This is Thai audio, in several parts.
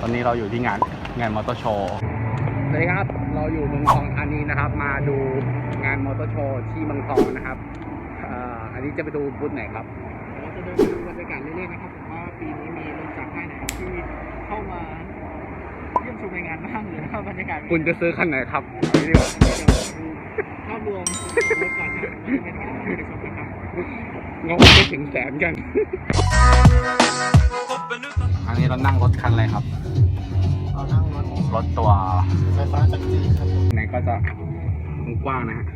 ตอนนี้เราอยู่ที่งานงานมอเตอร์โชว์ สวัสดีครับ เราอยู่เมืองทองธานีนะครับ มาดูงานมอเตอร์โชว์ที่เมืองทองนะครับเอ่ออันนี้จะไปดูบูธไหนครับ เราจะเดินดูบรรยากาศเรื่อยๆนะครับผมว่าปีนี้มีรถจากค่ายไหนที่เข้ามาเยี่ยมชมในงานบ้างหรือว่าบรรยากาศคุณจะซื้อคันไหนครับเอางี้ดีกว่าเดี๋ยวดูภาพรวมรถก่อนครับว่าจะเป็นยังไงไปชมกันครับงบไม่ถึงแสนกันอันนี้ เรานั่งรถคันอะไรครับเรานั่งรถรถตัวไฟฟ้าจากจีนครับผมไหนก็จะกว้างๆนะฮะ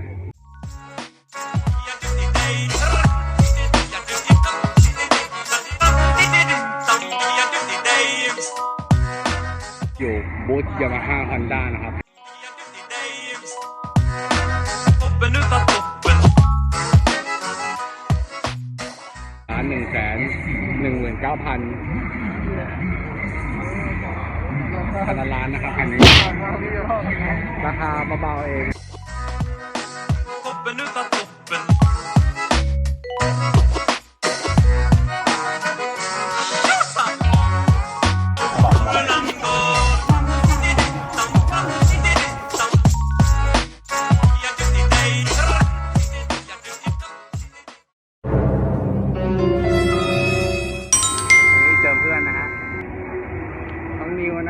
อยู่บูธยามาฮ่าฮอนด้านะครับร้านหนึ่งแสนหนึ่งหมื่นเก้าพัน พันละล้านนะครับคันนี้ ราคาเบาๆเอง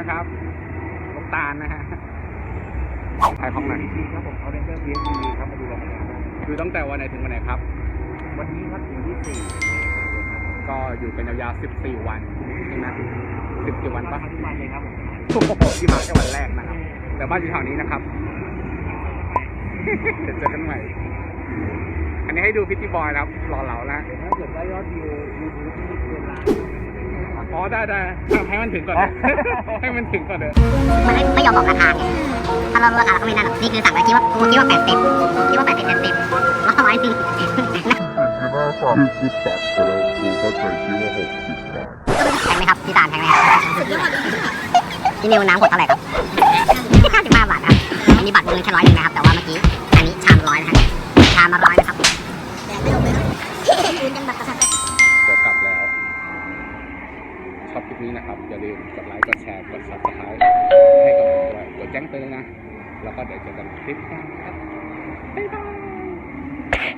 นิวนะครับลูกตาลนะฮะถ่ายห้องหน่อยดีครับผมเอาเรนเดอร์พีเอสดีครับมาดูแลงานได้อยู่ตั้งแต่วันไหนถึงวันไหนครับ วันนี้ครับถึงที่สี่ก็อยู่เป็นยาวๆ14 วันใช่ไหม14 วันปะทุกวันเลยครับผมโอ้โหที่มาแค่วันแรกนะครับ แต่บ้านอยู่แถวนี้นะครับเดี๋ยวเจอกันใหม่ อันนี้ให้ดูพิตตี้บอยนะครับหล่อเหลานะถ้าเกิดว่ายอดวิวยูทูบที่เกินล้านอ๋อ ได้ได้ให้มันถึงก่อนนะให้มันถึงก่อนเถอะมันไม่ไม่ยอมบอกราคาไงถ้าเรารู้ราคาเราก็ไม่นั่นหรอกนี่คือสั่งไว้คิดว่ากูคิดว่าแปดสิบคิดว่าแปดสิบแปดสิบร้อยหนึ่งคือหน้าตาคือตัดไปแล้วกูเข้าใจคิดว่าหกสิบบาทแพงไหมครับพี่ตาลแพงไหมครับพี่นิวน้ำขวดเท่าไหร่ครับห้าสิบห้าบาทครับอันนี้บัตรวงเงินแค่ร้อยหนึ่งนะครับแต่ว่าเมื่อกี้อันนี้ชามร้อยนะฮะชามมาร้อย ชอบคลิปนี้นะครับ อย่าลืมกดไลค์ กดแชร์ กด subscribe ให้กับผมด้วย กดแจ้งเตือนนะ แล้วก็เดี๋ยวเจอกันคลิปหน้าครับบ๊ายบาย